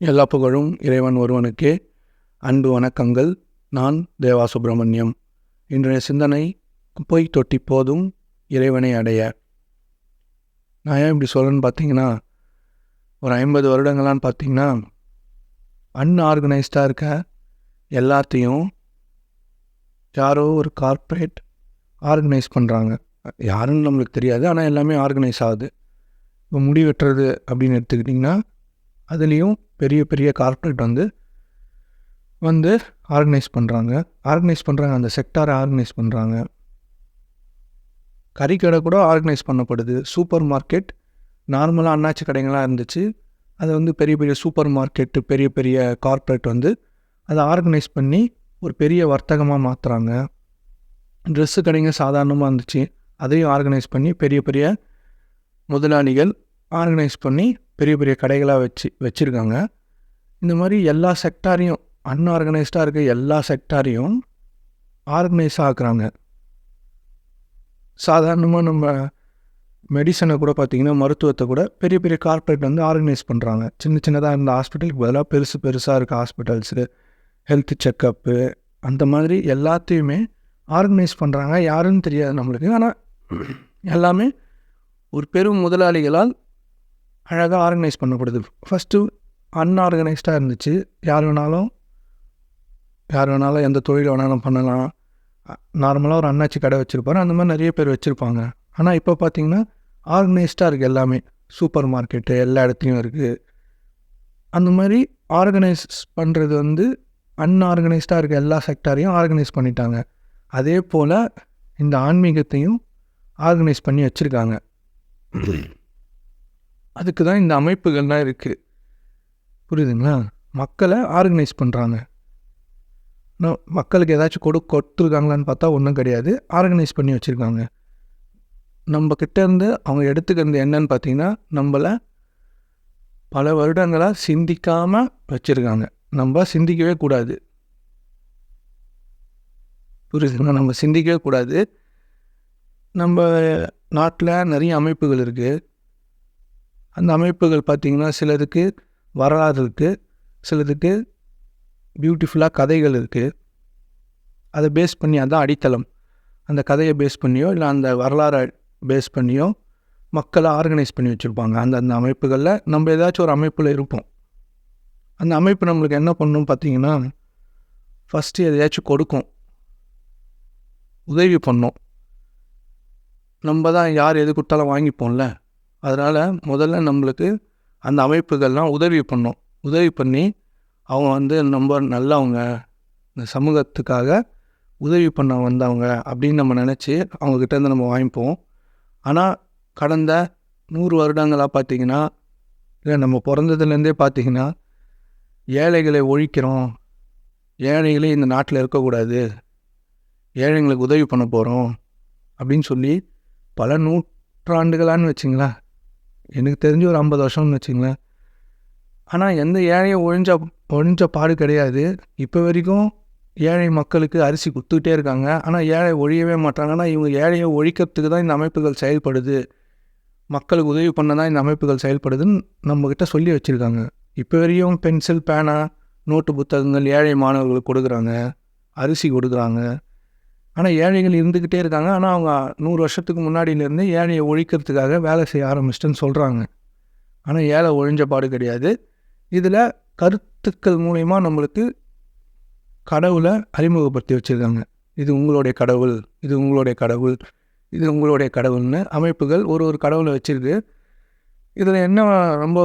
எல்லா புகழும் இறைவன் ஒருவனுக்கே. அன்பு வணக்கங்கள். நான் தேவா சுப்பிரமணியம் இன்றைய சிந்தனை குப்பை தொட்டி போதும் இறைவனை அடைய. நான் ஏன் இப்படி சொல்கிறேன்னு பார்த்தீங்கன்னா ஒரு ஐம்பது வருடங்களான்னு பார்த்தீங்கன்னா அன்ஆர்கனைஸ்டாக இருக்க எல்லாத்தையும் யாரோ ஒரு கார்ப்பரேட் ஆர்கனைஸ் பண்ணுறாங்க யாருன்னு நம்மளுக்கு தெரியாது ஆனால் எல்லாமே ஆர்கனைஸ் ஆகுது. இப்போ முடி வெட்டுறது அப்படின்னு எடுத்துக்கிட்டிங்கன்னா அதுலேயும் பெரிய பெரிய கார்ப்பரேட் வந்து வந்து ஆர்கனைஸ் பண்ணுறாங்க ஆர்கனைஸ் பண்ணுறாங்க அந்த செக்டாரை ஆர்கனைஸ் பண்ணுறாங்க கறிக்கடை கூட ஆர்கனைஸ் பண்ணப்படுது. சூப்பர் மார்க்கெட் நார்மலாக அண்ணாச்சி கடைங்களாக இருந்துச்சு. அதை வந்து பெரிய பெரிய சூப்பர் மார்க்கெட்டு பெரிய பெரிய கார்ப்பரேட் வந்து அதை ஆர்கனைஸ் பண்ணி ஒரு பெரிய வர்த்தகமாக மாற்றுறாங்க ட்ரெஸ்ஸு கடைங்க சாதாரணமாக இருந்துச்சு. அதையும் ஆர்கனைஸ் பண்ணி பெரிய பெரிய முதலாளிகள் ஆர்கனைஸ் பண்ணி பெரிய பெரிய கடைகளாக வச்சு வச்சுருக்காங்க. இந்த மாதிரி எல்லா செக்டாரையும் அன்ஆர்கனைஸ்டாக இருக்க எல்லா செக்டாரையும் ஆர்கனைஸ் ஆக்குறாங்க. சாதாரணமாக நம்ம மெடிசனை கூட பார்த்திங்கன்னா மருத்துவத்தை கூட பெரிய பெரிய கார்ப்பரேட் வந்து ஆர்கனைஸ் பண்ணுறாங்க சின்ன சின்னதாக இருந்த ஹாஸ்பிட்டலுக்கு பதிலாக பெருசு பெருசாக இருக்க ஹாஸ்பிட்டல்ஸு ஹெல்த் செக்கப்பு அந்த மாதிரி எல்லாத்தையுமே ஆர்கனைஸ் பண்ணுறாங்க யாருன்னு தெரியாது நம்மளுக்கு. ஆனால் எல்லாமே ஒரு பெரும் முதலாளிகளால் அழகாக ஆர்கனைஸ் பண்ணப்படுது. ஃபஸ்ட்டு அன்ஆர்கனைஸ்டாக இருந்துச்சு. யார் வேணாலும் யார் வேணாலும் எந்த தொழில் வேணாலும் பண்ணலாம். நார்மலாக ஒரு அண்ணாச்சி கடை வச்சுருப்பாரு. அந்த மாதிரி நிறைய பேர் வச்சுருப்பாங்க. ஆனால் இப்போ பார்த்திங்கன்னா ஆர்கனைஸ்டாக இருக்குது எல்லாமே. சூப்பர் மார்க்கெட்டு எல்லா இடத்துலையும் இருக்குது அந்த மாதிரி ஆர்கனைஸ் பண்ணுறது வந்து அன்ஆர்கனைஸ்டாக இருக்க எல்லா செக்டாரையும் ஆர்கனைஸ் பண்ணிட்டாங்க. அதே போல் இந்த ஆன்மீகத்தையும் ஆர்கனைஸ் பண்ணி வச்சுருக்காங்க. அதுக்கு தான் இந்த அமைப்புகள்லாம் இருக்குது புரியுதுங்களா? மக்களை ஆர்கனைஸ் பண்ணுறாங்க நான் மக்களுக்கு ஏதாச்சும் கொடு கொடுத்துருக்காங்களான்னு பார்த்தா ஒன்றும் கிடையாது. ஆர்கனைஸ் பண்ணி வச்சுருக்காங்க. நம்ம கிட்டேருந்து அவங்க எடுத்துக்கிறது என்னன்னு பார்த்தீங்கன்னா நம்மளை பல வருடங்களாக சிந்திக்காமல் வச்சுருக்காங்க. நம்ம சிந்திக்கவே கூடாது. புரியுதுங்களா? நம்ம சிந்திக்கவே கூடாது. நம்ம நாட்டில் நிறைய அமைப்புகள் இருக்குது அந்த அமைப்புகள் பார்த்திங்கன்னா சிலதுக்கு வரலாறு இருக்குது சிலதுக்கு பியூட்டிஃபுல்லாக கதைகள் இருக்குது அதை பேஸ் பண்ணி அதான் அடித்தளம். அந்த கதையை பேஸ் பண்ணியோ இல்லை அந்த வரலாறை பேஸ் பண்ணியோ மக்களை ஆர்கனைஸ் பண்ணி வச்சுருப்பாங்க. அந்த அந்த அமைப்புகளில் நம்ம ஏதாச்சும் ஒரு அமைப்பில் இருப்போம். அந்த அமைப்பு நம்மளுக்கு என்ன பண்ணும் பார்த்தீங்கன்னா ஃபஸ்ட்டு எதையாச்சும் கொடுக்கும். உதவி பண்ணும். நம்ம தான் யார் எது கொடுத்தாலும் வாங்கிப்போம்ல. அதனால் முதல்ல நம்மளுக்கு அந்த அமைப்புகள்லாம் உதவி பண்ணும். உதவி பண்ணி அவங்க வந்து ரொம்ப நல்லவங்க இந்த சமூகத்துக்காக உதவி பண்ண வந்தவங்க அப்படின்னு நம்ம நினச்சி அவங்கக்கிட்டேருந்து நம்ம வாங்கிப்போம். ஆனால் கடந்த நூறு வருடங்களாக பார்த்திங்கன்னா இல்லை நம்ம பிறந்ததுலேருந்தே பார்த்திங்கன்னா ஏழைகளை ஒழிக்கிறோம். ஏழைகளே இந்த நாட்டில் இருக்கக்கூடாது. ஏழைங்களுக்கு உதவி பண்ண போகிறோம் அப்படின்னு சொல்லி பல நூற்றாண்டுகளான்னு வச்சிங்களேன். எனக்கு தெரிஞ்சு ஒரு ஐம்பது வருஷம்னு வச்சுங்களேன். ஆனால் எந்த ஏழையும் ஒழிஞ்ச ஒழிஞ்ச பாடு கிடையாது. இப்போ வரைக்கும் ஏழை மக்களுக்கு அரிசி கொடுத்துக்கிட்டே இருக்காங்க. ஆனால் ஏழை ஒழியவே மாட்டாங்கன்னா ஆனால் இவங்க ஏழையை ஒழிக்கிறதுக்கு தான் இந்த அமைப்புகள் செயல்படுது. மக்களுக்கு உதவி பண்ண தான் இந்த அமைப்புகள் செயல்படுதுன்னு நம்மக்கிட்ட சொல்லி வச்சுருக்காங்க. இப்போ வரையும் பென்சில் பேனா நோட்டு புத்தகங்கள் ஏழை மாணவர்களுக்கு கொடுக்குறாங்க. அரிசி கொடுக்குறாங்க. ஆனால் ஏழைகள் இருந்துக்கிட்டே இருக்காங்க. ஆனால் அவங்க நூறு வருஷத்துக்கு முன்னாடியிலேருந்து ஏழையை ஒழிக்கிறதுக்காக வேலை செய்ய ஆரம்பிச்சிட்டுன்னு சொல்கிறாங்க ஆனால் ஏழை ஒழிஞ்ச பாடு கிடையாது. இதில் கருத்துக்கள் மூலயமா நம்மளுக்கு கடவுளை அறிமுகப்படுத்தி வச்சுருக்காங்க. இது உங்களுடைய கடவுள் இது உங்களுடைய கடவுள் இது உங்களுடைய கடவுள்னு அமைப்புகள் ஒரு ஒரு கடவுளை வச்சுருக்கு. இதில் என்ன ரொம்ப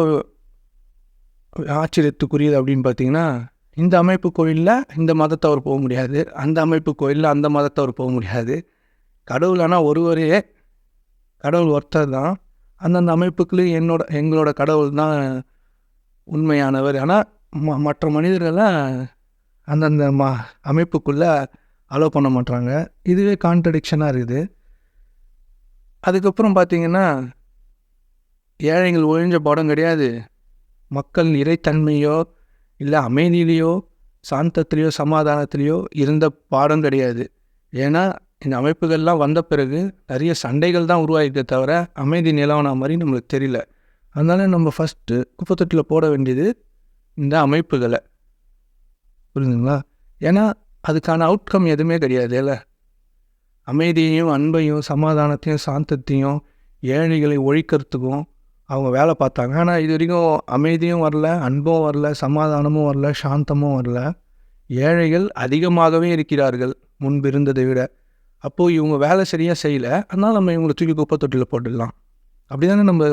ஆச்சரியத்துக்குரியது அப்படின்னு பார்த்தீங்கன்னா இந்த அமைப்பு கோயிலில் இந்த மதத்தவர் போக முடியாது. அந்த அமைப்பு கோயிலில் அந்த மதத்தவர் போக முடியாது. கடவுள் ஆனால் ஒருவரே. கடவுள் ஒருத்தர் தான். அந்தந்த அமைப்புக்குள்ளே என்னோட எங்களோட கடவுள் தான் உண்மையானவர். ஆனால் ம மற்ற மனிதர்கள்லாம் அந்தந்த ம அமைப்புக்குள்ளே அலோவ் பண்ண மாட்டாங்க இதுவே கான்ட்ரடிக்ஷனாக இருக்குது. அதுக்கப்புறம் பார்த்திங்கன்னா ஏழைகள் ஒழிஞ்ச படம் கிடையாது. மக்கள் இறைத்தன்மையோ இல்லை அமைதியிலையோ சாந்தத்திலேயோ சமாதானத்திலேயோ இருந்த பாடம் கிடையாது. ஏன்னா இந்த அமைப்புகள்லாம் வந்த பிறகு நிறைய சண்டைகள் தான் உருவாயிருக்கே தவிர அமைதி நிலவன மாதிரி நம்மளுக்கு தெரியல. அதனால் நம்ம ஃபஸ்ட்டு குப்பத்தொட்டில் போட வேண்டியது இந்த அமைப்புகளை. புரியுதுங்களா ஏன்னா அதுக்கான அவுட்கம் எதுவுமே கிடையாது இல்லை. அமைதியையும் அன்பையும் சமாதானத்தையும் சாந்தத்தையும் ஏழைகளை ஒழிக்கிறதுக்கும் அவங்க வேலை பார்த்தாங்க. ஆனால் இது வரைக்கும் அமைதியும் வரல அன்பும் வரல சமாதானமும் வரல சாந்தமும் வரல. ஏழைகள் அதிகமாகவே இருக்கிறார்கள் முன்பு இருந்ததை விட. அப்போது இவங்க வேலை சரியாக செய்யலை. அதனால் நம்ம இவங்களை தூக்கி குப்பை தொட்டியில் போட்டுடலாம். அப்படி தானே நம்ம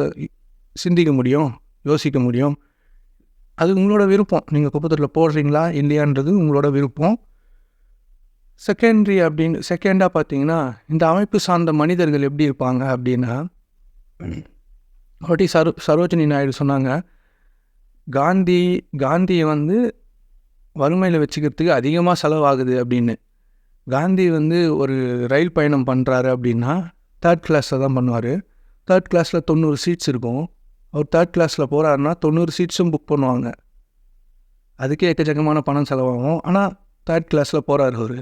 சிந்திக்க முடியும் யோசிக்க முடியும். அது உங்களோட விருப்பம். நீங்கள் குப்பை தொட்டியில் போடுறீங்களா இல்லையான்றது உங்களோட விருப்பம். செகண்ட்ரி அப்படின்னு செகண்டாக பார்த்தீங்கன்னா இந்த அமைப்பு சார்ந்த மனிதர்கள் எப்படி இருப்பாங்க அப்படின்னா ஒட்டி சரோ சரோஜினி நாயுடு சொன்னாங்க காந்தி காந்தியை வந்து வறுமையில் வச்சுக்கிறதுக்கு அதிகமாக செலவாகுது அப்படின்னு. காந்தி வந்து ஒரு ரயில் பயணம் பண்ணுறாரு அப்படின்னா தேர்ட் கிளாஸில் தான் பண்ணுவார். தேர்ட் கிளாஸில் தொண்ணூறு சீட்ஸ் இருக்கும். அவர் தேர்ட் கிளாஸில் போகிறாருன்னா தொண்ணூறு சீட்ஸும் புக் பண்ணுவாங்க. அதுக்கே எக்கச்சக்கமான பணம் செலவாகும். ஆனால் தேர்ட் கிளாஸில் போகிறார் அவர்.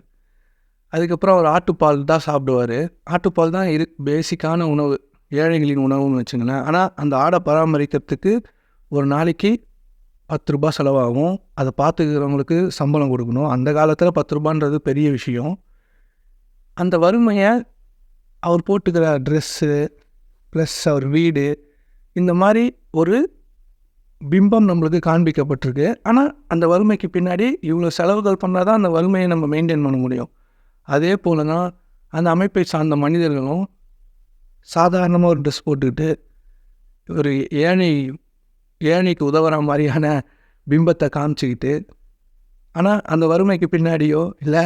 அதுக்கப்புறம் அவர் ஆட்டுப்பால் தான் சாப்பிடுவார். ஆட்டுப்பால் தான் இரு பேசிக்கான உணவு. ஏழைகளின் உணவுன்னு வச்சுங்களேன். ஆனால் அந்த ஆடை பராமரிக்கிறதுக்கு ஒரு நாளைக்கு பத்து ரூபா செலவாகும். அதை பார்த்துக்கிறவங்களுக்கு சம்பளம் கொடுக்கணும். அந்த காலத்தில் பத்து ரூபான்றது பெரிய விஷயம். அந்த வறுமையை அவர் போட்டுக்கிற ட்ரெஸ்ஸு ப்ளஸ் அவர் வீடு இந்த மாதிரி ஒரு பிம்பம் நம்மளுக்கு காண்பிக்கப்பட்டிருக்கு. ஆனால் அந்த வறுமைக்கு பின்னாடி இவ்வளோ செலவுகள் பண்ணால் தான் அந்த வறுமையை நம்ம மெயின்டைன் பண்ண முடியும். அதே போல் தான் அந்த அமைப்பை சார்ந்த மனிதர்களும் சாதாரணமாக ஒரு ட்ரெஸ் போட்டுக்கிட்டு ஒரு ஏழை ஏழைக்கு உதவுற மாதிரியான பிம்பத்தை காமிச்சிக்கிட்டு ஆனால் அந்த வறுமைக்கு பின்னாடியோ இல்லை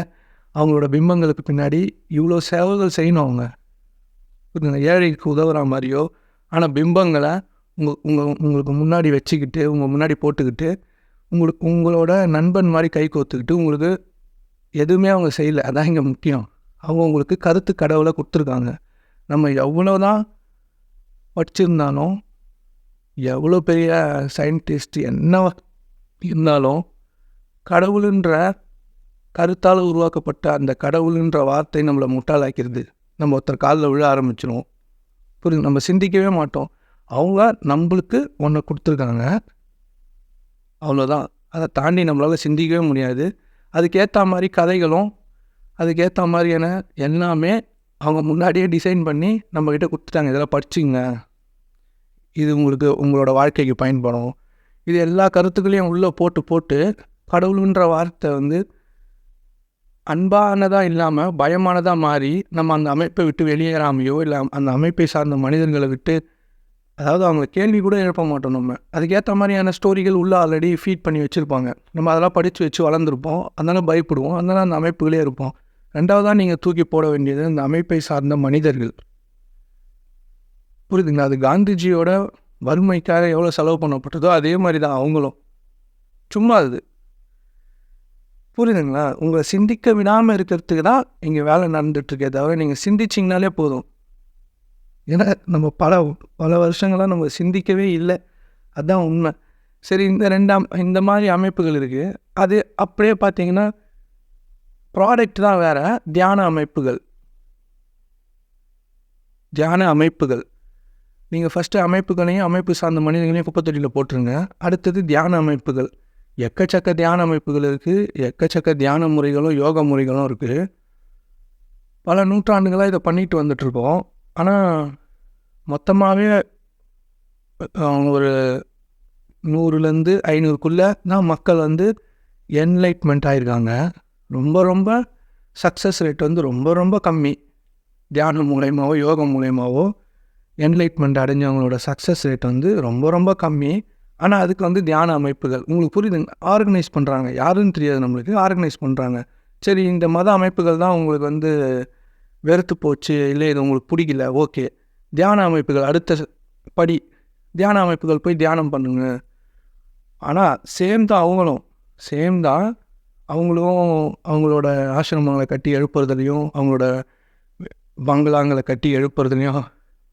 அவங்களோட பிம்பங்களுக்கு பின்னாடி இவ்வளோ சேவைகள் செய்யணும் அவங்க. ஏழைக்கு உதவுற மாதிரியோ ஆனால் பிம்பங்களை உங்கள் உங்கள் உங்களுக்கு முன்னாடி வச்சுக்கிட்டு உங்கள் முன்னாடி போட்டுக்கிட்டு உங்களுக்கு உங்களோட நண்பன் மாதிரி கை கோத்துக்கிட்டு உங்களுக்கு எதுவுமே அவங்க செய்யலை. அதான் இங்கே முக்கியம். அவங்க உங்களுக்கு கருத்து கடவுளை கொடுத்துருக்காங்க. நம்ம எவ்வளோ தான் படிச்சிருந்தாலும் எவ்வளோ பெரிய சயின்டிஸ்ட் என்ன இருந்தாலும் கடவுளுன்ற கருத்தால் உருவாக்கப்பட்ட அந்த கடவுளுன்ற வார்த்தை நம்மளை முட்டாளாக்கிறது நம்ம ஒருத்தர் காலில் விழ ஆரம்பிச்சிடும் புரியுது? நம்ம சிந்திக்கவே மாட்டோம். அவங்க நம்மளுக்கு ஒன்றை கொடுத்துருக்காங்க. அவ்வளோதான் அதை தாண்டி நம்மளால் சிந்திக்கவே முடியாது. அதுக்கேற்ற மாதிரி கதைகளும் அதுக்கேற்ற மாதிரியான எல்லாமே அவங்க முன்னாடியே டிசைன் பண்ணி நம்மக்கிட்ட கொடுத்துட்டாங்க. இதெல்லாம் படிச்சுங்க. இது உங்களுக்கு உங்களோட வாழ்க்கைக்கு பயன்படும். இது எல்லா கருத்துக்களையும் உள்ளே போட்டு போட்டு கடவுளுன்ற வார்த்தை வந்து அன்பானதாக இல்லாமல் பயமானதாக மாறி நம்ம அந்த அமைப்பை விட்டு வெளியேறாமையோ இல்லை அந்த அமைப்பை சார்ந்த மனிதர்களை விட்டு அதாவது அவங்க கேள்வி கூட எழுப்ப மாட்டோம் நம்ம. அதுக்கேற்ற மாதிரியான ஸ்டோரிகள் உள்ளே ஆல்ரெடி ஃபீட் பண்ணி வச்சுருப்பாங்க. நம்ம அதெல்லாம் படித்து வச்சு வளர்ந்துருப்போம். அதனால் பயப்படுவோம். அதனால் அந்த அமைப்புகளே இருப்போம். ரெண்டாவதாக நீங்கள் தூக்கி போட வேண்டியது அந்த அமைப்பை சார்ந்த மனிதர்கள். புரியுதுங்களா அது காந்திஜியோட வறுமைக்காக எவ்வளோ செலவு பண்ணப்பட்டதோ அதே மாதிரி தான் அவங்களும். சும்மா அது. புரியுதுங்களா உங்களை சிந்திக்க விடாமல் இருக்கிறதுக்கு தான் இங்கே வேலை நடந்துகிட்ருக்கே தவிர நீங்கள் சிந்திச்சிங்கனாலே போதும். ஏன்னா நம்ம பல பல வருஷங்களாக நம்ம சிந்திக்கவே இல்லை. அதுதான் உண்மை. சரி இந்த ரெண்டாம் இந்த மாதிரி அமைப்புகள் இருக்குது அது அப்படியே பார்த்தீங்கன்னா ப்ராடக்ட் தான் வேறு. தியான அமைப்புகள். தியான அமைப்புகள். நீங்கள் ஃபஸ்ட்டு அமைப்புகளையும் அமைப்பு சார்ந்த மனிதர்களையும் குப்பத்தொட்டியில் போட்டுருங்க. அடுத்தது தியான அமைப்புகள். எக்கச்சக்க தியான அமைப்புகள் இருக்குது எக்கச்சக்க தியான முறைகளும் யோக முறைகளும் இருக்குது பல நூற்றாண்டுகளாக இதை பண்ணிட்டு வந்துட்ருக்கோம் ஆனால் மொத்தமாகவே ஒரு நூறுலேருந்து ஐநூறுக்குள்ளே தான் மக்கள் வந்து என்லைட்மெண்ட் ஆகிருக்காங்க ரொம்ப ரொம்ப சக்ஸஸ் ரேட் வந்து ரொம்ப ரொம்ப கம்மி. தியானம் மூலயமாவோ யோகம் மூலயமாவோ என்லைட்மெண்ட் அடைஞ்சவங்களோட சக்ஸஸ் ரேட் வந்து ரொம்ப ரொம்ப கம்மி. ஆனால் அதுக்கு வந்து தியான அமைப்புகள். உங்களுக்கு புரியுதுங்க? ஆர்கனைஸ் பண்ணுறாங்க யாருன்னு தெரியாது நம்மளுக்கு. ஆர்கனைஸ் பண்ணுறாங்க சரி இந்த மத அமைப்புகள் தான் உங்களுக்கு வந்து வெறுத்து போச்சு இல்லை இது உங்களுக்கு பிடிக்கல. ஓகே. தியான அமைப்புகள் அடுத்த படி. தியான அமைப்புகள் போய் தியானம் பண்ணுங்க. ஆனால் சேம் தான் அவங்களும். சேம் தான் அவங்களும் அவங்களோட ஆசிரமங்களை கட்டி எழுப்புறதுலையும் அவங்களோட பங்களாங்களை கட்டி எழுப்புறதுலையும்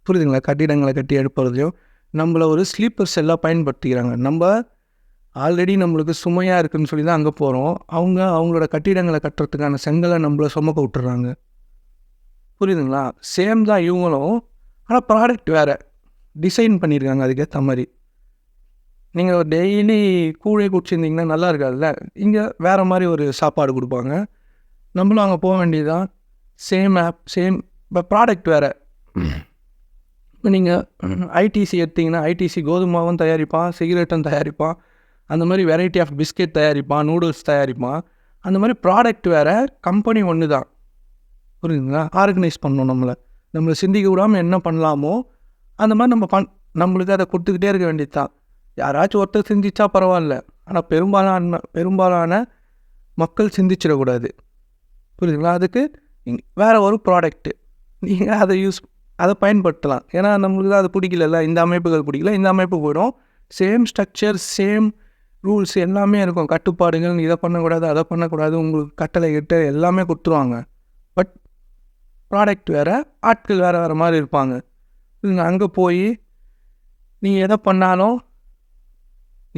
புரியுதுங்களா? கட்டிடங்களை கட்டி எழுப்புறதுலையும் நம்மளை ஒரு ஸ்லீப்பர் செல்லாக பயன்படுத்திக்கிறாங்க. நம்ம ஆல்ரெடி நம்மளுக்கு சுமையாக இருக்குதுன்னு சொல்லி தான் அங்கே போகிறோம் அவங்க அவங்களோட கட்டிடங்களை கட்டுறதுக்கான செங்கலை நம்மளை சுமக்க விட்டுறாங்க. புரியுதுங்களா? சேம் தான் இவங்களும் ஆனால் ப்ராடக்ட் வேறு. டிசைன் பண்ணியிருக்காங்க அதுக்கேற்ற மாதிரி. நீங்கள் டெய்லி கூழே குடிச்சிருந்தீங்கன்னா நல்லா இருக்காதுல்ல? இங்கே வேறு மாதிரி ஒரு சாப்பாடு கொடுப்பாங்க. நம்மளும் அங்கே போக வேண்டியதுதான். சேம் ஆப் சேம் இப்போ ப்ராடக்ட் வேறு. இப்போ நீங்கள் ஐடிசி எடுத்தீங்கன்னா ஐடிசி கோதுமாவும் தயாரிப்பான் சிகரெட்டும் தயாரிப்பான். அந்த மாதிரி வெரைட்டி ஆஃப் பிஸ்கெட் தயாரிப்பான் நூடுல்ஸ் தயாரிப்பான். அந்த மாதிரி ப்ராடக்ட் வேறு கம்பெனி ஒன்று தான் புரியுதுங்களா ஆர்கனைஸ் பண்ணணும் நம்மளை. நம்மளை சிந்திக்க விடாமல் என்ன பண்ணலாமோ அந்த மாதிரி நம்ம பண் நம்மளுக்கு அதை கொடுத்துக்கிட்டே இருக்க வேண்டியது தான் யாராச்சும் ஒருத்தர் சிந்திச்சா பரவாயில்ல. ஆனால் பெரும்பாலான பெரும்பாலான மக்கள் சிந்திச்சிடக்கூடாது. புரியுதுங்களா? அதுக்கு வேறு ஒரு ப்ராடக்ட்டு நீங்கள் அதை யூஸ் அதை பயன்படுத்தலாம். ஏன்னா நம்மளுக்கு தான் அது பிடிக்கலல்ல. இந்த அமைப்புகள் பிடிக்கல. இந்த அமைப்பு போயிடும். சேம் ஸ்ட்ரக்சர் சேம் ரூல்ஸ் எல்லாமே இருக்கும். கட்டுப்பாடுகள் இதை பண்ணக்கூடாது அதை பண்ணக்கூடாது. உங்களுக்கு கட்டளை கிட்ட எல்லாமே கொடுத்துருவாங்க. பட் ப்ராடக்ட் வேறு ஆட்கள் வேறு வேறு மாதிரி இருப்பாங்க. நீங்கள் அங்கே போய் நீங்கள் எதை பண்ணாலும்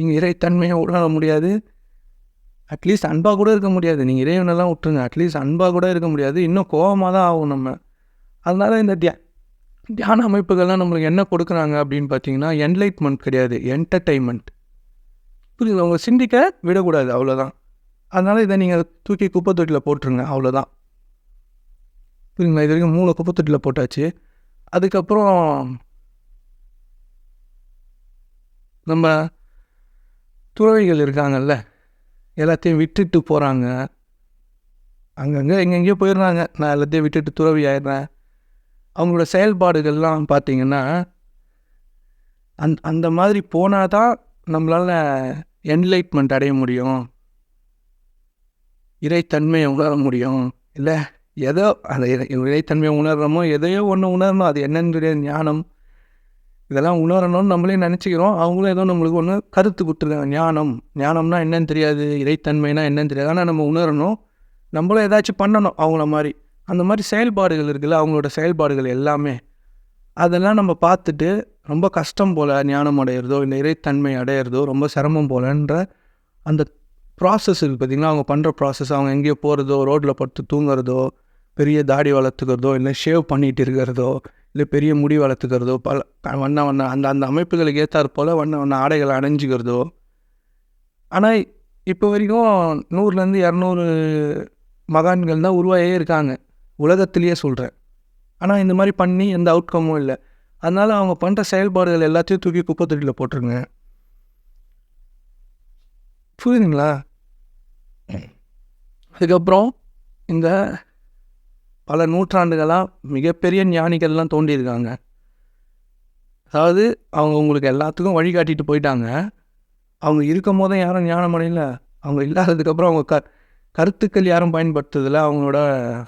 நீங்கள் இறைத்தன்மையை உணர முடியாது. அட்லீஸ்ட் அன்பாக கூட இருக்க முடியாது. நீங்கள் இறைவனெல்லாம் விட்டுருங்க. அட்லீஸ்ட் அன்பாக கூட இருக்க முடியாது. இன்னும் கோபமாக தான் ஆகும் நம்ம. அதனால் இந்த தியா தியான அமைப்புகள்லாம் நம்மளுக்கு என்ன கொடுக்குறாங்க அப்படின்னு பார்த்தீங்கன்னா என்லைட்மெண்ட் கிடையாது. என்டர்டைன்மெண்ட் புரியுது? உங்களை சிந்திக்க விடக்கூடாது. அவ்வளோதான் அதனால் இதை நீங்கள் தூக்கி குப்பை தொட்டியில் போட்டுருங்க. அவ்வளோதான் புரியுங்களா இது வரைக்கும் மூளை குப்பை தொட்டியில் போட்டாச்சு. அதுக்கப்புறம் நம்ம துறவிகள் இருக்காங்கல்ல எல்லாத்தையும் விட்டுட்டு போகிறாங்க அங்கங்கே எங்கெங்கேயோ போயிடுறாங்க நான் எல்லாத்தையும் விட்டுட்டு துறவி ஆயிடுறேன். அவங்களோட செயல்பாடுகள்லாம் பார்த்திங்கன்னா அந் அந்த மாதிரி போனால் தான் நம்மளால் என்லைட்மெண்ட் அடைய முடியும். இறைத்தன்மையை உணர முடியும். இல்லை ஏதோ அந்த இறை இறைத்தன்மையை உணர்றோமோ எதையோ ஒன்று உணரணும் அது என்னென்னு தெரியாது ஞானம். இதெல்லாம் உணரணும்னு நம்மளே நினச்சிக்கிறோம். அவங்களும் ஏதோ நம்மளுக்கு ஒன்று கருத்து கொடுத்துருக்காங்க ஞானம். ஞானம்னா என்னன்னு தெரியாது. இறைத்தன்மைனா என்னன்னு தெரியாது. ஆனால் நம்ம உணரணும். நம்மளும் ஏதாச்சும் பண்ணணும் அவங்கள மாதிரி. அந்த மாதிரி செயல்பாடுகள் இருக்குல்ல அவங்களோட செயல்பாடுகள் எல்லாமே. அதெல்லாம் நம்ம பார்த்துட்டு ரொம்ப கஷ்டம் போல் ஞானம் அடையிறதோ இல்லை இறைத்தன்மை அடையிறதோ ரொம்ப சிரமம் போலன்ற அந்த ப்ராசஸ் இருக்குது பார்த்திங்கன்னா அவங்க பண்ணுற ப்ராசஸ் அவங்க எங்கேயோ போகிறதோ ரோட்டில் படுத்து தூங்குறதோ பெரிய தாடி வளர்த்துக்கிறதோ இல்லை ஷேவ் பண்ணிகிட்டு இருக்கிறதோ இல்லை பெரிய முடி வளர்த்துக்கிறதோ பல வண்ண வண்ண அந்த அந்த அமைப்புகளுக்கு ஏற்றாற் போல் வண்ண வண்ண ஆடைகளை அணிஞ்சிக்கிறதோ. ஆனால் இப்போ வரைக்கும் நூறுலேருந்து இரநூறு மகான்கள் தான் உருவாகியே இருக்காங்க. உலகத்திலேயே சொல்கிறேன் ஆனால் இந்த மாதிரி பண்ணி எந்த அவுட்கமும் இல்லை. அதனால் அவங்க பண்ணுற செயல்பாடுகள் எல்லாத்தையும் தூக்கி குப்பை தொட்டியில் போட்டுருங்க. புரியுதுங்களா? அதுக்கப்புறம் இந்த பல நூற்றாண்டுகளாக மிகப்பெரிய ஞானிகள்லாம் தோண்டியிருக்காங்க அதாவது அவங்க உங்களுக்கு எல்லாத்துக்கும் வழிகாட்டிட்டு போயிட்டாங்க. அவங்க இருக்கும் போதும் யாரும் ஞானம் அடையல. அவங்க இல்லாததுக்கப்புறம் அவங்க க கருத்துக்கள் யாரும் பயன்படுத்துறதில்ல. அவங்களோட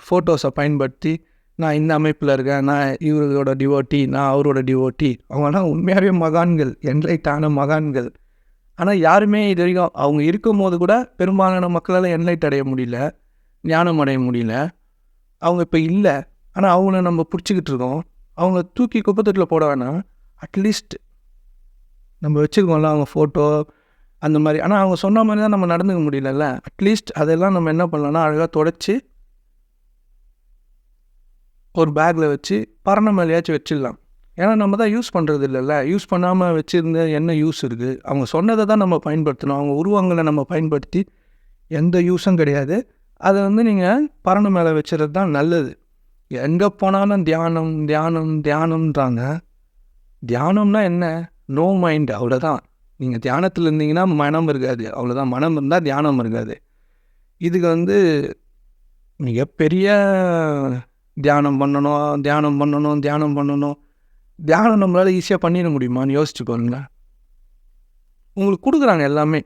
ஃபோட்டோஸை பயன்படுத்தி நான் இந்த அமைப்பில் இருக்கேன். நான் இவரோட டிவோட்டி நான் அவரோட டிவோட்டி அவங்களாம் உண்மையாகவே மகான்கள். என்லைட்டான மகான்கள். ஆனால் யாருமே இது வரைக்கும் அவங்க இருக்கும் போது கூட பெரும்பாலான மக்களால் என்லைட் அடைய முடியல. ஞானம் அடைய முடியல. அவங்க இப்போ இல்லை. ஆனால் அவங்கள நம்ம பிடிச்சிக்கிட்டு இருக்கோம். அவங்க தூக்கி குப்பத்தட்டில் போட வேணாம். அட்லீஸ்ட் நம்ம வச்சுருக்கோம்ல அவங்க ஃபோட்டோ அந்த மாதிரி. ஆனால் அவங்க சொன்ன மாதிரி தான் நம்ம நடந்துக்க முடியலல்ல. அட்லீஸ்ட் அதெல்லாம் நம்ம என்ன பண்ணலாம்னா அழகாக தொடச்சி ஒரு பேக்கில் வச்சு பரண மேலேயாச்சும் வச்சிடலாம். ஏன்னா நம்ம தான் யூஸ் பண்ணுறது இல்லைல்ல. யூஸ் பண்ணாமல் வச்சுருந்த என்ன யூஸ் இருக்குது அவங்க சொன்னதை தான் நம்ம பயன்படுத்தணும். அவங்க உருவங்களை நம்ம பயன்படுத்தி எந்த யூஸும் கிடையாது. அதை வந்து நீங்கள் பரண மேலே வச்சுறது தான் நல்லது. எங்கே போனாலும் தியானம் தியானம் தியானம்ன்றாங்க. தியானம்னா என்ன? நோ மைண்ட் அவ்வளோதான் நீங்கள் தியானத்தில் இருந்தீங்கன்னா மனம் இருக்காது. அவ்வளோதான் மனம் இருந்தால் தியானம் இருக்காது. இதுக்கு வந்து மிகப்பெரிய தியானம் பண்ணணும் தியானம் பண்ணணும் தியானம் பண்ணணும். தியானம் நம்மளால் ஈஸியாக பண்ணிட முடியுமான்னு யோசிச்சு உங்களுக்கு கொடுக்குறாங்க எல்லாமே.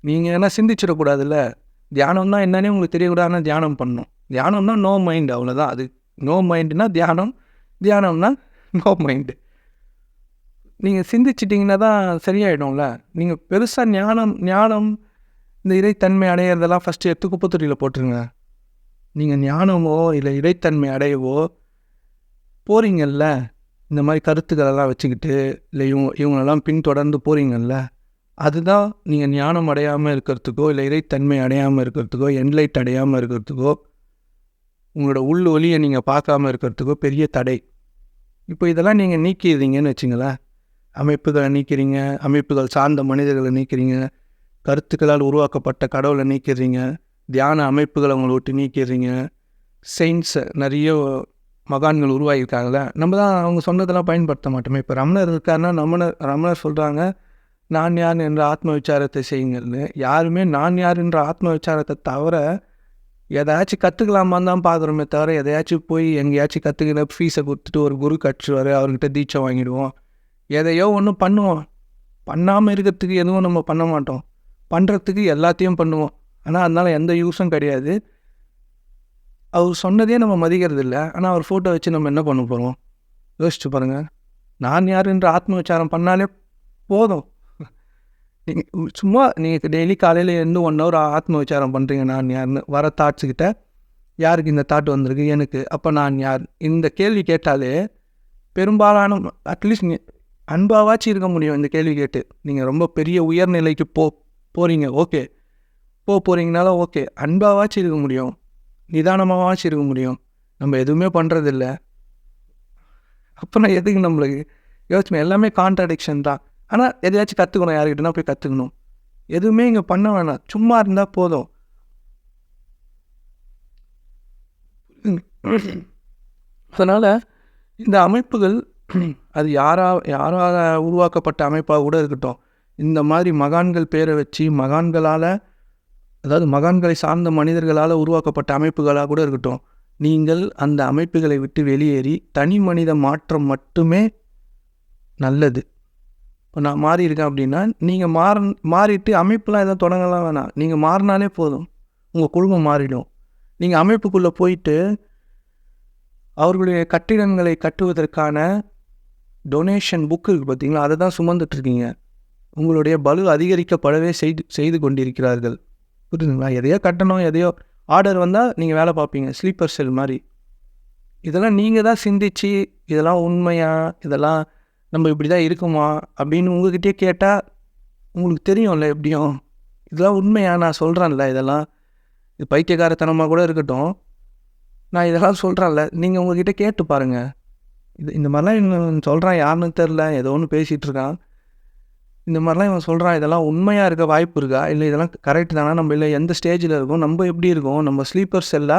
நீங்கள் என்ன சிந்திச்சிடக்கூடாதுல்ல? தியானம்னா என்னன்னே உங்களுக்கு தெரியக்கூடாதுன்னா தியானம் பண்ணணும் தியானம்னா நோ மைண்ட் அவ்வளோதான் அது நோ மைண்டுனா தியானம் தியானம்னா நோ மைண்டு நீங்கள் சிந்திச்சிட்டிங்கன்னா தான் சரியாயிடும்ல. நீங்கள் பெருசாக ஞானம் ஞானம் இந்த இறைத்தன்மை அடையிறதெல்லாம் ஃபஸ்ட்டு எடுத்து குப்பத்தொட்டியில் போட்டுருங்க. நீங்கள் ஞானமோ இல்லை இறைத்தன்மை அடையவோ போகிறீங்கல்ல இந்த மாதிரி கருத்துக்களெல்லாம் வச்சுக்கிட்டு இல்லை இவங்க இவங்களெல்லாம் பின்தொடர்ந்து போகிறீங்கல்ல அதுதான் நீங்கள் ஞானம் அடையாமல் இருக்கிறதுக்கோ இல்லை இறைத்தன்மை அடையாமல் இருக்கிறதுக்கோ என்லைட் அடையாமல் இருக்கிறதுக்கோ உங்களோட உள் ஒலியை நீங்கள் பார்க்காம இருக்கிறதுக்கோ பெரிய தடை. இப்போ இதெல்லாம் நீங்கள் நீக்கிடுறீங்கன்னு வச்சுங்களேன். அமைப்புகளை நீக்கிறீங்க அமைப்புகள் சார்ந்த மனிதர்களை நீக்கிறீங்க கருத்துக்களால் உருவாக்கப்பட்ட கடவுளை நீக்கிறீங்க தியான அமைப்புகளை உங்களை விட்டு நீக்கிறீங்க செயின்ஸை நிறைய மகான்கள் உருவாகியிருக்காங்களே நம்ம தான் அவங்க சொன்னதெல்லாம் பயன்படுத்த மாட்டோமே. இப்போ ரமணர் இருக்காருன்னா ரமணர் ரமணர் சொல்கிறாங்க நான் யார் என்ற ஆத்ம விசாரத்தை செய்யுங்கள்னு. யாருமே நான் யார் என்ற ஆத்ம விசாரத்தை தவிர எதாச்சும் கற்றுக்கலாமான்னு தான் பார்க்குறோமே தவிர எதையாச்சும் போய் எங்கேயாச்சும் கற்றுக்கிற ஃபீஸை கொடுத்துட்டு ஒரு குரு கற்றுவார் அவர்கிட்ட தீட்சை வாங்கிடுவோம். எதையோ ஒன்றும் பண்ணுவோம். பண்ணாமல் இருக்கிறதுக்கு எதுவும் நம்ம பண்ண மாட்டோம். பண்ணுறதுக்கு எல்லாத்தையும் பண்ணுவோம். ஆனால் அதனால் எந்த யூஸும் கிடையாது. அவர் சொன்னதே நம்ம மதிக்கிறது இல்லை ஆனால் அவர் ஃபோட்டோ வச்சு நம்ம என்ன பண்ண போகிறோம் யோசிச்சு பாருங்கள் நான் யாருன்ற ஆத்ம விசாரம் பண்ணாலே போதும். நீங்கள் சும்மா நீங்கள் டெய்லி காலையில் இருந்து ஒன் ஹவர் ஆத்ம விசாரம் பண்ணுறீங்க நான் யாருன்னு வர தாட்ஸுக்கிட்ட யாருக்கு இந்த தாட் வந்திருக்கு? எனக்கு. அப்போ நான் யார்? இந்த கேள்வி கேட்டாலே பெரும்பாலான அட்லீஸ்ட் நீ அன்பாவாச்சும் இருக்க முடியும் இந்த கேள்வி கேட்டு. நீங்கள் ரொம்ப பெரிய உயர்நிலைக்கு போ போகிறீங்க ஓகே போக போகிறீங்கனாலும் ஓகே அன்பாவாச்சும் இருக்க முடியும். நிதானமாகவாச்சும் இருக்க முடியும். நம்ம எதுவுமே பண்ணுறதில்ல அப்புறம் எதுக்கு நம்மளுக்கு? யோசிச்சு எல்லாமே கான்ட்ராடிக்ஷன் தான். ஆனால் எதையாச்சும் கற்றுக்கணும் யாருக்கிட்டனா போய் கற்றுக்கணும் எதுவுமே இங்கே பண்ண வேணாம். சும்மா இருந்தால் போதும். அதனால் இந்த அமைப்புகள் அது யாரா யாரால் உருவாக்கப்பட்ட அமைப்பாக கூட இருக்கட்டும். இந்த மாதிரி மகான்கள் பேரை வச்சு மகான்களால் அதாவது மகான்களை சார்ந்த மனிதர்களால் உருவாக்கப்பட்ட அமைப்புகளாக கூட இருக்கட்டும். நீங்கள் அந்த அமைப்புகளை விட்டு வெளியேறி தனி மனித மாற்றம் மட்டுமே நல்லது. இப்போ நான் மாறி இருக்கேன் அப்படின்னா நீங்கள் மாற மாறிட்டு அமைப்புலாம் எதுவும் தொடங்கலாம் வேணாம். நீங்கள் மாறினாலே போதும். உங்கள் குடும்பம் மாறிடும். நீங்கள் அமைப்புக்குள்ளே போயிட்டு அவர்களுடைய கட்டிடங்களை கட்டுவதற்கான டொனேஷன் புக்கு இருக்குது பார்த்தீங்களா? அதை தான் சுமந்துட்டுருக்கீங்க. உங்களுடைய பலு அதிகரிக்கப்படவே செய்து செய்து கொண்டிருக்கிறார்கள். புரியுதுங்களா? எதையோ கட்டணும் எதையோ ஆர்டர் வந்தால் நீங்கள் வேலை பார்ப்பீங்க. ஸ்லீப்பர் செல் மாதிரி. இதெல்லாம் நீங்கள் தான் சிந்திச்சு இதெல்லாம் உண்மையாக இதெல்லாம் நம்ம இப்படி தான் இருக்குமா அப்படின்னு உங்ககிட்டயே கேட்டால் உங்களுக்கு தெரியும்ல எப்படியும். இதெல்லாம் உண்மையா? நான் சொல்கிறேன்ல இதெல்லாம். இது பைத்தியக்காரத்தனமாக கூட இருக்கட்டும். நான் இதெல்லாம் சொல்கிறேன்ல நீங்கள் உங்ககிட்ட கேட்டு பாருங்கள் இது இந்த மாதிரிலாம் இவன் சொல்கிறான் யாருன்னு தெரில ஏதோ ஒன்று பேசிகிட்டு இருக்கான். இந்த மாதிரிலாம் இவன் சொல்கிறான் இதெல்லாம் உண்மையாக இருக்க வாய்ப்பு இருக்கா? இல்லை இதெல்லாம் கரெக்ட் தானே? நம்ம இல்லை எந்த ஸ்டேஜில் இருக்கோம்? நம்ம எப்படி இருக்கோம்? நம்ம ஸ்லீப்பர் செல்லா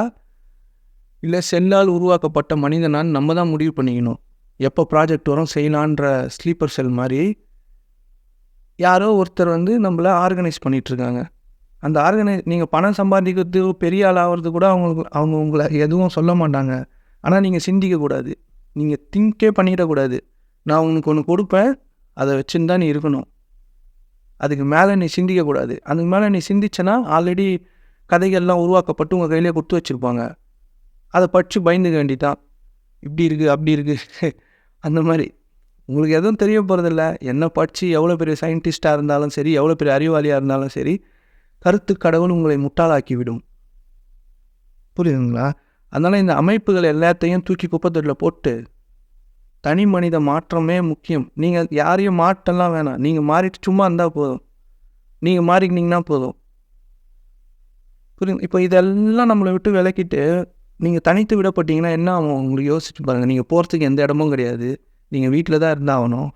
இல்லை செல்லால் உருவாக்கப்பட்ட மனிதனான்னு நம்ம தான் முடிவு பண்ணிக்கணும். எப்போ ப்ராஜெக்ட் வரும் செய்யலான்ற ஸ்லீப்பர் செல் மாதிரி யாரோ ஒருத்தர் வந்து நம்மளை ஆர்கனைஸ் பண்ணிகிட்ருக்காங்க அந்த ஆர்கனை நீங்கள் பணம் சம்பாதிக்கிறது பெரிய ஆள் ஆகிறது கூட அவங்களுக்கு அவங்க உங்களை எதுவும் சொல்ல மாட்டாங்க. ஆனால் நீங்கள் சிந்திக்கக்கூடாது நீங்கள் திங்கே பண்ணிடக்கூடாது நான் உனக்கு ஒன்று கொடுப்பேன் அதை வச்சுன்னு தான் நீ இருக்கணும். அதுக்கு மேலே நீ சிந்திக்கக்கூடாது அதுக்கு மேலே நீ சிந்திச்சனா ஆல்ரெடி கதைகள்லாம் உருவாக்கப்பட்டு உங்கள் கையிலே கொடுத்து வச்சுருப்பாங்க. அதை படித்து பயந்துக்க வேண்டிதான் இப்படி இருக்குது அப்படி இருக்குது அந்த மாதிரி. உங்களுக்கு எதுவும் தெரிய போகிறதில்ல என்ன படித்து எவ்வளோ பெரிய சயின்டிஸ்ட்டாக இருந்தாலும் சரி எவ்வளோ பெரிய அறிவாளியாக இருந்தாலும் சரி கருத்து கடவுள் உங்களை முட்டாளாக்கி விடும் புரியுதுங்களா? அதனால் இந்த அமைப்புகள் எல்லாத்தையும் தூக்கி குப்பத்தொட்டில் போட்டு தனி மனித மாற்றமே முக்கியம். நீங்கள் யாரையும் மாற்றலாம் வேணாம். நீங்கள் மாறிட்டு சும்மா இருந்தால் போதும். நீங்கள் மாறிக்கினீங்கன்னா போதும். புரியுது? இப்போ இதெல்லாம் நம்மளை விட்டு விளக்கிட்டு நீங்கள் தனித்து விடப்பட்டீங்கன்னா என்ன ஆகும்? உங்களுக்கு யோசிச்சு பாருங்கள் நீங்கள் போகிறதுக்கு எந்த இடமும் கிடையாது. நீங்கள் வீட்டில் தான் இருந்தாகணும்.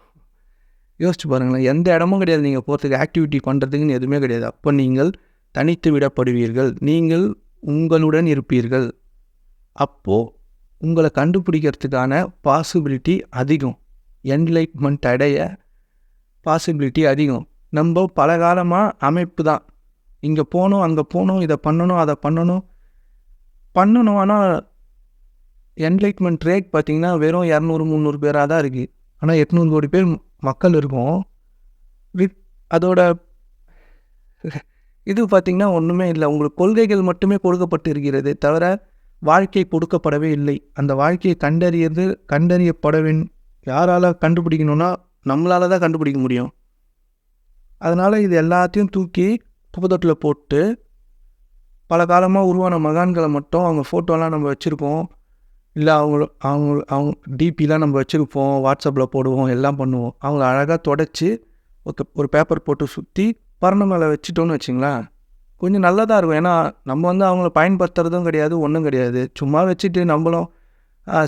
யோசிச்சு பாருங்களேன். எந்த இடமும் கிடையாது. நீங்கள் போகிறதுக்கு ஆக்டிவிட்டி பண்ணுறதுக்குன்னு எதுவுமே கிடையாது. அப்போ நீங்கள் தனித்து விடப்படுவீர்கள். நீங்கள் உங்களுடன் இருப்பீர்கள். அப்போது உங்களை கண்டுபிடிக்கிறதுக்கான பாசிபிலிட்டி அதிகம். என்லைட்மெண்ட் அடைய பாசிபிலிட்டி அதிகம். நம்ம பல காலமாக அமைப்பு தான். இங்கே போகணும் அங்கே போகணும் இதை பண்ணணும் அதை பண்ணணும். பண்ணணும். ஆனால் என்லைட்மெண்ட் ரேட் பார்த்திங்கன்னா வெறும் இரநூறு முந்நூறு பேராக தான் இருக்குது ஆனால் எட்நூறு கோடி பேர் மக்கள் இருக்கும். வித் அதோட இது பார்த்திங்கன்னா ஒன்றுமே இல்லை. உங்களுக்கு கொள்கைகள் மட்டுமே கொடுக்கப்பட்டு இருக்கிறது தவிர வாழ்க்கை கொடுக்கப்படவே இல்லை. அந்த வாழ்க்கையை கண்டறியது கண்டறியப்படவின் யாரால் கண்டுபிடிக்கணும்னா நம்மளால் தான் கண்டுபிடிக்க முடியும். அதனால் இது எல்லாத்தையும் தூக்கி குப்பத்தொட்டில் போட்டு பல காலமாக உருவான மகான்களை மட்டும் அவங்க ஃபோட்டோலாம் நம்ம வச்சுருப்போம். இல்லை அவங்கள அவங்க அவங்க டிபிலாம் நம்ம வச்சுருப்போம். வாட்ஸ்அப்பில் போடுவோம் எல்லாம் பண்ணுவோம். அவங்கள அழகாக தொடச்சி ஒரு ஒரு பேப்பர் போட்டு சுற்றி பரண மேலே வச்சுட்டோன்னு வச்சிங்களேன். கொஞ்சம் நல்லதாக இருக்கும். ஏன்னா நம்ம வந்து அவங்கள பயன்படுத்துறதும் கிடையாது ஒன்றும் கிடையாது. சும்மா வச்சுட்டு நம்மளும்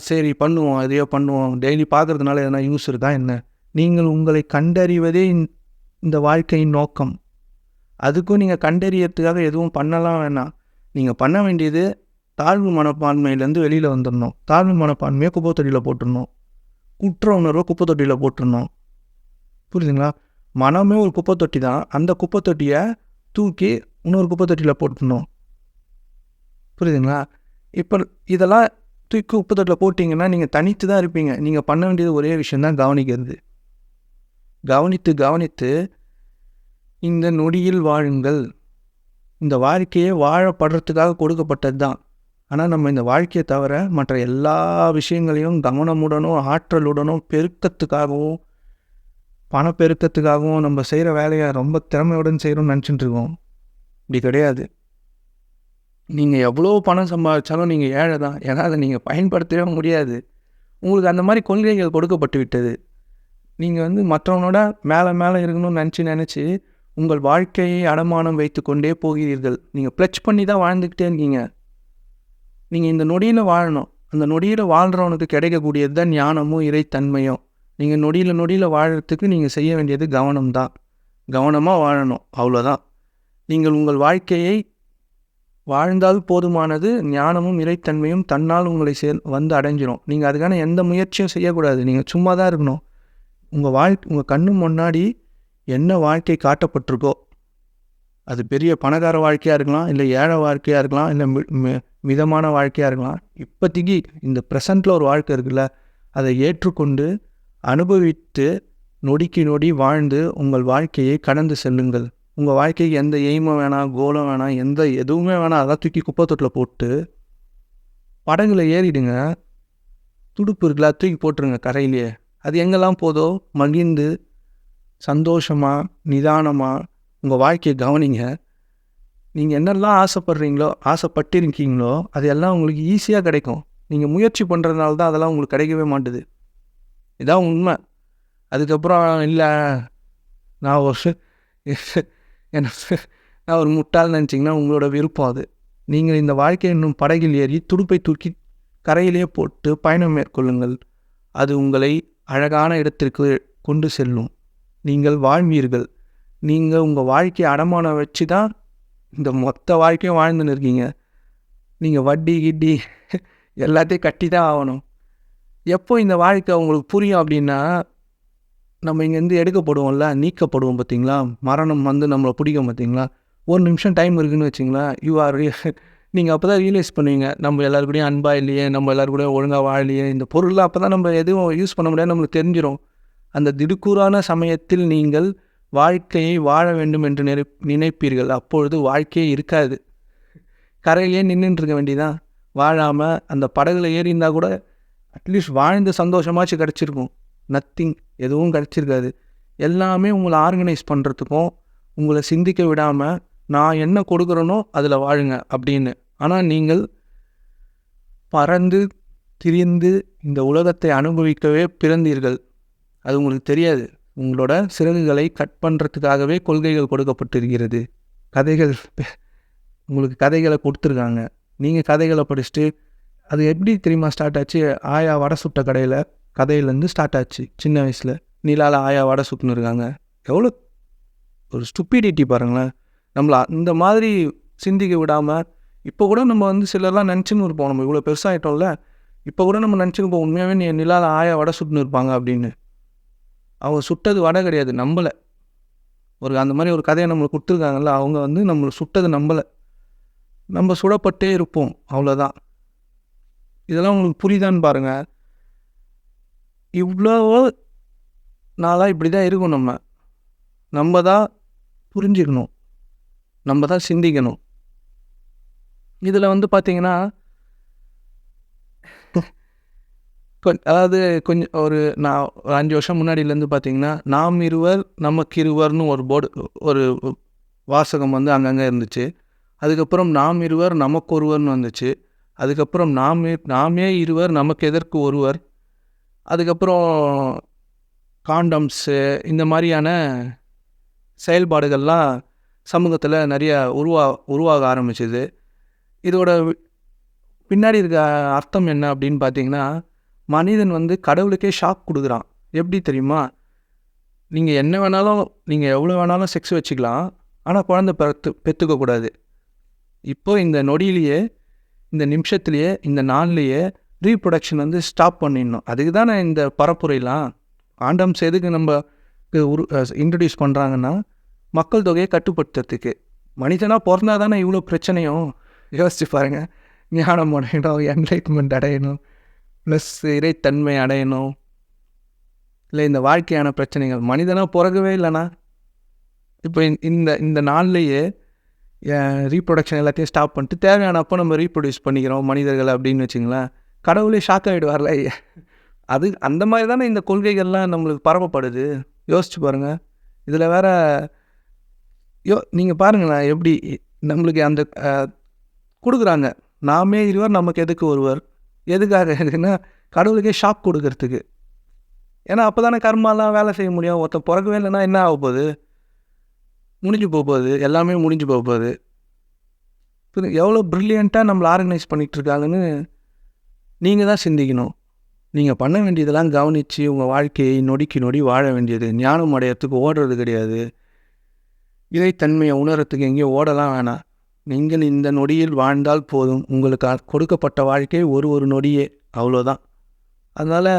சரி பண்ணுவோம். எதையோ பண்ணுவோம். டெய்லி பார்க்குறதுனால எதனா யூஸ் இருக்கா என்ன? நீங்கள் உங்களை கண்டறிவதே இந்த வாழ்க்கையின் நோக்கம். அதுக்கும் நீங்கள் கண்டறியறதுக்காக எதுவும் பண்ணலாம் வேணாம். நீங்கள் பண்ண வேண்டியது தாழ்வு மனப்பான்மையிலேருந்து வெளியில் வந்துடணும் தாழ்வு மனப்பான்மையை குப்பை தொட்டியில் போட்டுடணும் குற்ற உணர்வை குப்பை தொட்டியில் போட்டுடணும் புரியுதுங்களா? மனமே ஒரு குப்பை தொட்டி தான். அந்த குப்பை தொட்டியை தூக்கி இன்னொரு குப்பை தொட்டியில் போட்டுடணும் புரியுதுங்களா? இப்போ இதெல்லாம் தூக்கி குப்பை தொட்டியில் போட்டிங்கன்னா நீங்கள் தனித்து தான் இருப்பீங்க. நீங்கள் பண்ண வேண்டியது ஒரே விஷயந்தான் கவனிக்கிறது. கவனித்து கவனித்து இந்த நொடியில் வாழுங்கள். இந்த வாழ்க்கையே வாழப்படுறதுக்காக கொடுக்கப்பட்டது தான் ஆனால் நம்ம இந்த வாழ்க்கையை தவிர மற்ற எல்லா விஷயங்களையும் கவனமுடனும் ஆற்றலுடனும் பெருக்கத்துக்காகவும் பணப்பெருக்கத்துக்காகவும் நம்ம செய்கிற வேலையை ரொம்ப திறமையுடன் செய்கிறோம்னு நினச்சிட்டு இருக்கோம். இப்படி கிடையாது. நீங்கள் எவ்வளோ பணம் சம்பாதிச்சாலும் நீங்கள் ஏழை தான். ஏன்னா அதை நீங்கள் பயன்படுத்தவே முடியாது. உங்களுக்கு அந்த மாதிரி கொள்கைகள் கொடுக்கப்பட்டு விட்டது. நீங்கள் வந்து மற்றவனோட மேலே மேலே இருக்கணும்னு நினச்சி நினச்சி உங்கள் வாழ்க்கையை அடமானம் வைத்து கொண்டே போகிறீர்கள். நீங்கள் ப்ளச் பண்ணி தான் வாழ்ந்துக்கிட்டே இருக்கீங்க. நீங்கள் இந்த நொடியில் வாழணும். அந்த நொடியில் வாழ்கிறவனுக்கு கிடைக்கக்கூடியது தான் ஞானமும் இறைத்தன்மையும். நீங்கள் நொடியில் நொடியில் வாழறதுக்கு நீங்கள் செய்ய வேண்டியது கவனம் தான். கவனமாக வாழணும். அவ்வளோதான் நீங்கள் உங்கள் வாழ்க்கையை வாழ்ந்தால் போதுமானது ஞானமும் இறைத்தன்மையும் தன்னால் உங்களை சே வந்து அடைஞ்சிரும். நீங்கள் அதுக்கான எந்த முயற்சியும் செய்யக்கூடாது. நீங்கள் சும்மா தான் இருக்கணும். உங்கள் வாழ் உங்கள் கண்ணு முன்னாடி என்ன வாழ்க்கை காட்டப்பட்டிருக்கோ அது பெரிய பணக்கார வாழ்க்கையாக இருக்கலாம் இல்லை ஏழை வாழ்க்கையாக இருக்கலாம் இல்லை மி- மி- மிதமான வாழ்க்கையாக இருக்கலாம். இப்போதைக்கு இந்த ப்ரெசண்ட்டில் ஒரு வாழ்க்கை இருக்குல்ல அதை ஏற்றுக்கொண்டு அனுபவித்து நொடிக்கு நொடி வாழ்ந்து உங்கள் வாழ்க்கையை கடந்து செல்லுங்கள். உங்கள் வாழ்க்கைக்கு எந்த எய்மும் வேணாம் கோலம் வேணாம் எந்த எதுவுமே வேணாம் அதெல்லாம் தூக்கி குப்பை தொட்டில் போட்டு படகுல ஏறிடுங்க. துடுப்பு இருக்குல்ல தூக்கி போட்டுருங்க கரையிலேயே. அது எங்கெல்லாம் போதோ மகிழ்ந்து சந்தோஷமாக நிதானமாக உங்கள் வாழ்க்கையை கவனிங்க. நீங்கள் என்னெல்லாம் ஆசைப்படுறீங்களோ ஆசைப்பட்டிருக்கீங்களோ அது எல்லாம் உங்களுக்கு ஈஸியாக கிடைக்கும். நீங்கள் முயற்சி பண்ணுறதுனால தான் அதெல்லாம் உங்களுக்கு கிடைக்கவே மாட்டுது. இதான் உண்மை. அதுக்கப்புறம் இல்லை நான் ஒரு என்ன நான் ஒரு முட்டாள் நினச்சிங்கன்னா உங்களோட விருப்பம் அது. நீங்கள் இந்த வாழ்க்கை இன்னும் படகில் ஏறி துடுப்பை தூக்கி கரையிலே போட்டு பயணம் மேற்கொள்ளுங்கள். அது உங்களை அழகான இடத்திற்கு கொண்டு செல்லும். நீங்கள் வாழ்வீர்கள். நீங்கள் உங்கள் வாழ்க்கையை அடமானம் வச்சு தான் இந்த மொத்த வாழ்க்கையும் வாழ்ந்துன்னு இருக்கீங்க நீங்கள் வட்டி கிட்டி எல்லாத்தையும் கட்டி தான் ஆகணும். எப்போ இந்த வாழ்க்கை உங்களுக்கு புரியும் அப்படின்னா நம்ம இங்கேருந்து எடுக்கப்படுவோம்ல நீக்கப்படுவோம் பார்த்தீங்களா? மரணம் வந்து நம்மளை பிடிக்கும் பார்த்தீங்களா? ஒரு நிமிஷம் டைம் இருக்குன்னு வச்சிங்களேன் யூ ஆர் நீங்கள் அப்போ தான் ரியலைஸ் பண்ணுவீங்க நம்ம எல்லாருக்கூடையும் அன்பாக இல்லையே நம்ம எல்லாருக்கூடையும் ஒழுங்காக வாழலையே இந்த பொருள்லாம் அப்போ தான் நம்ம எதுவும் யூஸ் பண்ண முடியாது நம்மளுக்கு தெரிஞ்சிடும் அந்த திடுக்கூறான சமயத்தில் நீங்கள் வாழ்க்கையை வாழ வேண்டும் என்று நினை நினைப்பீர்கள். அப்பொழுது வாழ்க்கையே இருக்காது. கரையிலே நின்றுட்டு இருக்க வேண்டியதான் வாழாமல் அந்த படகுல ஏறி இருந்தால் கூட அட்லீஸ்ட் வாழ்ந்த சந்தோஷமாச்சும் கிடச்சிருக்கும். நத்திங் எதுவும் கிடச்சிருக்காது. எல்லாமே உங்களை ஆர்கனைஸ் பண்ணுறதுக்கும் உங்களை சிந்திக்க விடாமல் நான் என்ன கொடுக்குறேனோ அதில் வாழுங்க அப்படின்னு. ஆனால் நீங்கள் பறந்து திரிந்து இந்த உலகத்தை அனுபவிக்கவே பிறந்தீர்கள். அது உங்களுக்கு தெரியாது. உங்களோட சிறகுகளை கட் பண்ணுறதுக்காகவே கொள்கைகள் கொடுக்கப்பட்டிருக்கிறது. கதைகள் உங்களுக்கு கதைகளை கொடுத்துருக்காங்க. நீங்கள் கதைகளை படிச்சுட்டு அது எப்படி தெரியுமா ஸ்டார்ட் ஆச்சு? ஆயா வடை சுட்ட கடையில் கதையிலேருந்து ஸ்டார்ட் ஆச்சு சின்ன வயசில். நிலால ஆயா வடை சுட்டுன்னு இருக்காங்க. எவ்வளோ ஒரு ஸ்டுப்பிடிட்டி பாருங்களேன். நம்மளை அந்த மாதிரி சிந்திக்க விடாமல் இப்போ கூட நம்ம வந்து சிலர்லாம் நினச்சின்னு இருப்போம். நம்ம இவ்வளோ பெருசாகிட்டோம்ல இப்போ கூட நம்ம நினச்சிருப்போம் உண்மையாகவே நீ நிலால ஆயா வடை சுட்டுன்னு இருப்பாங்க அப்படின்னு. அவங்க சுட்டது வடை கிடையாது நம்பலை. ஒரு அந்த மாதிரி ஒரு கதையை நம்மளுக்கு கொடுத்துருக்காங்கல்ல அவங்க வந்து நம்மளை சுட்டது நம்பலை. நம்ம சுடப்பட்டே இருப்போம் அவ்வளோதான் இதெல்லாம் உங்களுக்கு புரியுதான்னு பாருங்கள் இவ்வளோ நாளாக இப்படி தான் இருக்கும் நம்ம. நம்ம தான் புரிஞ்சுக்கணும். நம்ம தான் சிந்திக்கணும். இதில் வந்து பார்த்திங்கன்னா கொ- அதாவது கொஞ்சம் ஒரு நான் ஒரு அஞ்சு வருஷம் முன்னாடியிலேருந்து பார்த்தீங்கன்னா நாம் இருவர் நமக்கு இருவர்னு ஒரு போர்டு ஒரு வாசகம் வந்து அங்கங்கே இருந்துச்சு. அதுக்கப்புறம் நாம் இருவர் நமக்கு ஒருவர்னு வந்துச்சு. அதுக்கப்புறம் நாம் நாமே இருவர் நமக்கு எதற்கு ஒருவர்? அதுக்கப்புறம் காண்டம்ஸு இந்த மாதிரியான செயல்பாடுகள்லாம் சமூகத்தில் நிறைய உருவா உருவாக ஆரம்பிச்சிது. இதோட பின்னாடி இருக்க அர்த்தம் என்ன அப்படின்னு பார்த்தீங்கன்னா மனிதன் வந்து கடவுளுக்கே ஷாக் கொடுக்குறான். எப்படி தெரியுமா? நீங்கள் என்ன வேணாலும் நீங்கள் எவ்வளோ வேணாலும் செக்ஸ் வச்சுக்கலாம். ஆனால் குழந்தை பெற்று பெற்றுக்கக்கூடாது இப்போது இந்த நொடியிலேயே இந்த நிமிஷத்துலேயே இந்த நாள்லேயே ரீப்ரொடக்ஷன் வந்து ஸ்டாப் பண்ணிடணும். அதுக்கு தானே இந்த பரப்புரைலாம். ஆண்டம்ஸ் எதுக்கு நம்ம உரு இன்ட்ரடியூஸ் பண்ணுறாங்கன்னா மக்கள் தொகையை கட்டுப்படுத்துறதுக்கு. மனிதனாக பிறந்தா தானே இவ்வளோ பிரச்சனையும்? யோசிச்சு பாருங்கள் ஞானம் அடையணும் என்லைட்மெண்ட் அடையணும். ப்ளஸ் இறைத்தன்மை அடையணும். இல்லை இந்த வாழ்க்கையான பிரச்சனைகள் மனிதனாக பிறகவே இல்லைண்ணா. இப்போ இந்த- இந்த இந்த நாள்லேயே ரீப்ரொடக்ஷன் எல்லாத்தையும் ஸ்டாப் பண்ணிட்டு தேவையான அப்போ நம்ம ரீப்ரொடியூஸ் பண்ணிக்கிறோம் மனிதர்கள் அப்படின்னு வச்சுங்களேன். கடவுளே ஷாக் ஆகிடுவார்ல அது அந்த மாதிரி தானே இந்த கொள்கைகள்லாம் நம்மளுக்கு பரப்பப்படுது. யோசிச்சு பாருங்கள் இதில் வேற யோ நீங்கள் பாருங்களேன் எப்படி நம்மளுக்கு அந்த கொடுக்குறாங்க. நாமே இருவர் நமக்கு எதுக்கு ஒருவர்? எதுக்காக? இருக்குன்னா கடவுளுக்கே ஷாக் கொடுக்கறதுக்கு. ஏன்னா அப்போ தானே கர்மாலாம் வேலை செய்ய முடியும். ஒருத்தன் பிறக்கவே இல்லைன்னா என்ன ஆக போகுது? முடிஞ்சு போக போகுது. எல்லாமே முடிஞ்சு போக போகுது. புரியுது? எவ்வளோ ப்ரில்லியண்ட்டாக நம்மளை ஆர்கனைஸ் பண்ணிகிட்ருக்காங்கன்னு நீங்கள் தான் சிந்திக்கணும். நீங்கள் பண்ண வேண்டியதெல்லாம் கவனித்து உங்கள் வாழ்க்கையை நொடிக்கு நொடி வாழ வேண்டியது. ஞானம் அடையிறதுக்கு ஓடுறது கிடையாது. இறைத்தன்மையை உணரத்துக்கு எங்கேயும் ஓடலாம் வேணாம். நீங்கள் இந்த நொடியில் வாழ்ந்தால் போதும். உங்களுக்கு கொடுக்கப்பட்ட வாழ்க்கை ஒரு ஒரு நொடியே. அவ்வளோதான். அதனால்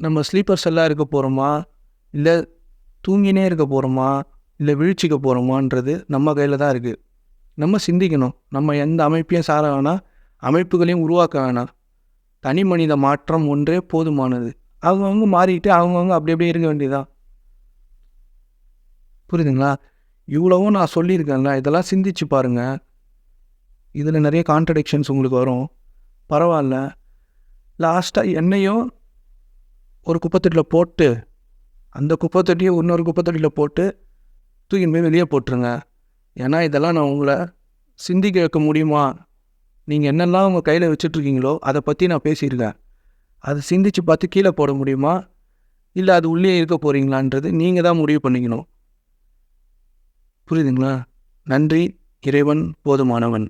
நம்ம ஸ்லீப்பர்ஸ் எல்லாம் இருக்க போகிறோமா இல்லை தூங்கினே இருக்க போகிறோமா இல்லை வீழ்ச்சிக்க போகிறோமான்றது நம்ம கையில் தான் இருக்குது நம்ம சிந்திக்கணும். நம்ம எந்த அமைப்பையும் சார வேணாம் அமைப்புகளையும் உருவாக்க வேணாம் தனி மனித மாற்றம் ஒன்றே போதுமானது. அவங்கவுங்க மாறிக்கிட்டு அவங்கவுங்க அப்படி அப்படியே இருக்க வேண்டியதான் புரியுதுங்களா? இவ்வளவும் நான் சொல்லியிருக்கேன்ல இதெல்லாம் சிந்திச்சு பாருங்கள் இதில் நிறைய கான்ட்ரடிக்ஷன்ஸ் உங்களுக்கு வரும். பரவாயில்ல. லாஸ்ட்டாக என்னையும் ஒரு குப்பைத்தொட்டியில் போட்டு அந்த குப்பைத்தொட்டியை இன்னொரு குப்பைத்தொட்டியில் போட்டு தூக்கின்னு போய் வெளியே போட்டுருங்க. ஏன்னா இதெல்லாம் நான் உங்களை சிந்திக்க வைக்க முடியுமா? நீங்கள் என்னெல்லாம் உங்கள் கையில் வச்சுட்ருக்கீங்களோ அதை பற்றி நான் பேசியிருக்கேன். அதை சிந்திச்சு பார்த்து கீழே போட முடியுமா? இல்லை அது உள்ளே இருக்க போகிறீங்களான்றது நீங்கள் தான் முடிவு பண்ணிக்கணும். புரியுதுங்களா? நன்றி இறைவன் போதுமானவன்.